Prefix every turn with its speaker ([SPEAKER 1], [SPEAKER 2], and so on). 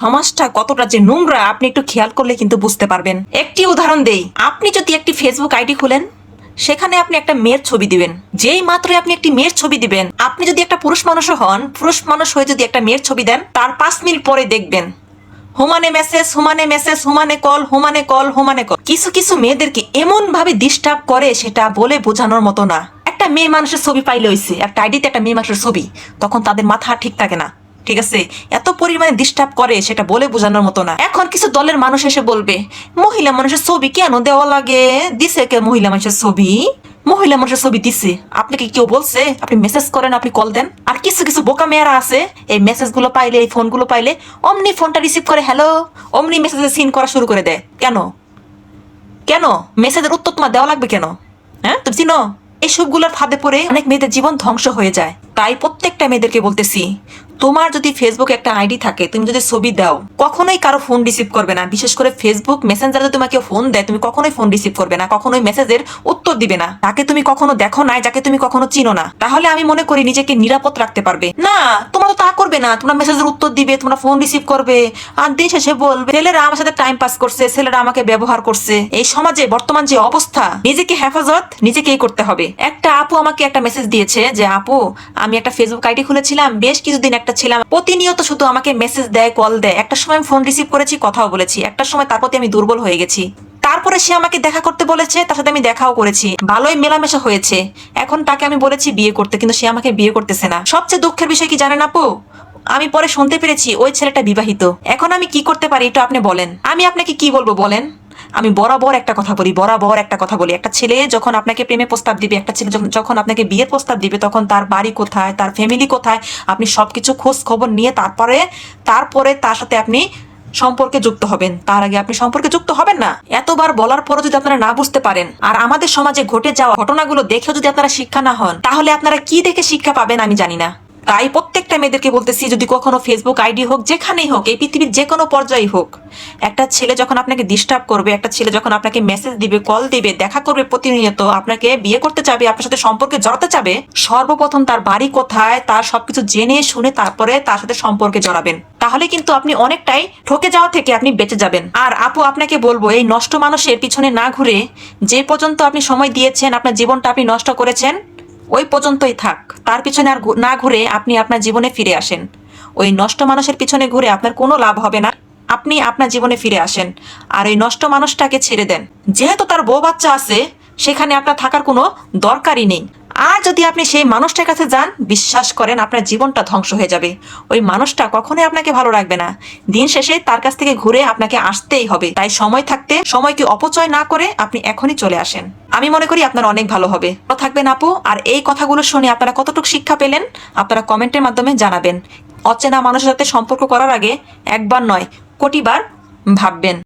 [SPEAKER 1] সমাজটা কতটা যে নোংরা, আপনি একটু খেয়াল করলে কিন্তু বুঝতে পারবেন। একটি উদাহরণ দেই, আপনি যদি একটি ফেসবুক আইডি খুলেন, সেখানে আপনি একটা মেয়ের ছবি দিবেন। যেই মাত্রই আপনি একটি মেয়ের ছবি দিবেন, আপনি যদি একটা পুরুষ মানুষও হন, পুরুষ মানুষ হয়ে যদি একটা মেয়ের ছবি দেন, তার পাঁচ মিনিট পরে দেখবেন। হুমানে মেসেজ হুমানে মেসেজ হুমানে কল হুমানে কল হুমানে কল কিছু কিছু মেয়েদেরকে এমন ভাবে ডিস্টার্ব করে, সেটা বলে বোঝানোর মতো না। একটা মেয়ে মানুষের ছবি পাইলে হইছে, একটা আইডিতে একটা মেয়ে মানুষের ছবি, তখন তাদের মাথা ঠিক থাকে না। ঠিক আছে? এত পরিমাণে ডিস্টার্ব করে সেটা বলে বোঝানোর মতো না। এখন কিছু দলের মানুষ এসে বলবে, মহিলা মানুষের ছবি কেন দেওয়া লাগে? দিছে কে মহিলা মানুষের ছবি? মহিলা মানুষের ছবি দিছে। আপনাকে কেউ বলছে? আপনি মেসেজ করেন, আপনি কল দেন। আর কিছু কিছু বোকা মেয়েরা আছে, এই মেসেজগুলো পাইলে, এই ফোনগুলো পাইলে অমনি ফোনটা রিসিভ করে হ্যালো অমনি মেসেজে সিন করা শুরু করে দেয়। কেন? কেন? মেসেজের উত্তর তোমার দেওয়া লাগবে কেন? হ্যাঁ? তুমি চিনো? এই সবগুলোর ফাঁদে পড়ে অনেক মেয়েদের জীবন ধ্বংস হয়ে যায়। তাই প্রত্যেকটা মেয়েদেরকে বলতেছি তোমার যদি ফেসবুক একটা আইডি থাকে, তুমি যদি ছবি দাও, কখনোই কারও ফোন রিসিভ করবে না। বিশেষ করে ফেসবুক মেসেঞ্জারে যদি তোমাকে ফোন দেয়, তুমি কখনোই ফোন রিসিভ করবে না, কখনোই মেসেজের উত্তর দিবে না। তাকে তুমি কখনো দেখো নাই, যাকে তুমি কখনো চিনো না। তাহলে আমি মনে করি নিজেকে নিরাপদ রাখতে পারবে। না, তোমরা তো তা করবে না। তোমরা মেসেজের উত্তর দিবে, তোমরা ফোন রিসিভ করবে, আর দিন শেষে বলবে, ছেলেরা আমার সাথে টাইম পাস করছে, ছেলেরা আমাকে ব্যবহার করছে। এই সমাজে বর্তমান যে অবস্থা, নিজেকে হেফাজত নিজেকেই করতে হবে। একটা আপু আমাকে একটা মেসেজ দিয়েছে যে, আপু, আমি একটা ফেসবুক আইডি খুলেছিলাম, বেশ কিছুদিন একটা ছিলাম। প্রতিনিয়ত শুধু আমাকে মেসেজ দেয় কল দেয়। একটা সময় ফোন রিসিভ করেছি, কথাও বলেছি। একটা সময় তার প্রতি আমি দুর্বল হয়ে গেছি। তারপরে সে আমাকে দেখা করতে বলেছে, তার সাথে আমি দেখাও করেছি। ভালোই মেলামেশা হয়েছে। এখন তাকে আমি বলেছি বিয়ে করতে, কিন্তু সে আমাকে বিয়ে করতেছে না। সবচেয়ে দুঃখের বিষয় কি জানেন আপু? আমি পরে শুনতে পেরেছি, ওই ছেলেটা বিবাহিত। এখন আমি কি করতে পারি এটা আপনি বলেন। আমি আপনাকে কি বলব, বলেন? আমি বরাবর একটা কথা বলি, বরাবর একটা কথা বলি। একটা ছেলে যখন আপনাকে প্রেমে প্রস্তাব দিবে, একটা ছেলে যখন- আপনাকে বিয়ের প্রস্তাব দিবে, তখন তার বাড়ি কোথায়, তার ফ্যামিলি কোথায়, আপনি সবকিছু খোঁজ খবর নিয়ে তারপরে তারপরে তার সাথে আপনি সম্পর্কে যুক্ত হবেন। তার আগে আপনি সম্পর্কে যুক্ত হবেন না। এতবার বলার পরও যদি আপনারা না বুঝতে পারেন, আর আমাদের সমাজে ঘটে যাওয়া ঘটনাগুলো দেখেও যদি আপনারা শিক্ষা না হন, তাহলে আপনারা কি দেখে শিক্ষা পাবেন আমি জানি না। তাই প্রত্যেকটা মেয়েদেরকে বলতেছি, যদি কখনো ফেসবুক আইডি হোক, যেখানেই হোক, এই পৃথিবীর যে কোনো পর্যায়ে হোক, একটা ছেলে যখন আপনাকে ডিস্টার্ব করবে, একটা ছেলে যখন আপনাকে মেসেজ দিবে কল দিবে, দেখা করবে প্রতিনিয়ত, আপনাকে বিয়ে করতে চাবে, আপনার সাথে সম্পর্কে জড়াতে চাবে, সর্বপ্রথম তার বাড়ি কোথায়, তার সবকিছু জেনে শুনে তারপরে তার সাথে সম্পর্কে জড়াবেন। তাহলে কিন্তু আপনি অনেকটাই ঠকে যাওয়া থেকে আপনি বেঁচে যাবেন। আর আপু, আপনাকে বলব, এই নষ্ট মানুষের পিছনে না ঘুরে, যে পর্যন্ত আপনি সময় দিয়েছেন, আপনার জীবনটা আপনি নষ্ট করেছেন ওই পর্যন্তই থাক। তার পিছনে আর না ঘুরে আপনি আপনার জীবনে ফিরে আসেন। ওই নষ্ট মানুষের পিছনে ঘুরে আপনার কোনো লাভ হবে না। আপনি আপনার জীবনে ফিরে আসেন। আর ওই নষ্ট মানুষটাকে ছেড়ে দেন। যেহেতু তার বউ বাচ্চা আছে, সেখানে আপনার থাকার কোনো দরকারই নেই। যদি আপনি সেই মানুষটার কাছে যান, বিশ্বাস করেন আপনার জীবনটা ধ্বংস হয়ে যাবে। ওই মানুষটা কখনোই আপনাকে ভালো রাখবে না। দিন শেষে তার কাছ থেকে ঘুরে আপনাকে আসতেই হবে। তাই সময় থাকতে, সময়কে অপচয় না করে আপনি এখনই চলে আসেন। আমি মনে করি আপনার অনেক ভালো হবে। থাকবেন আপু। আর এই কথাগুলো শুনে আপনারা কতটুকু শিক্ষা পেলেন, আপনারা কমেন্টের মাধ্যমে জানাবেন। অচেনা মানুষের সাথে সম্পর্ক করার আগে একবার নয়, কোটিবার ভাববেন।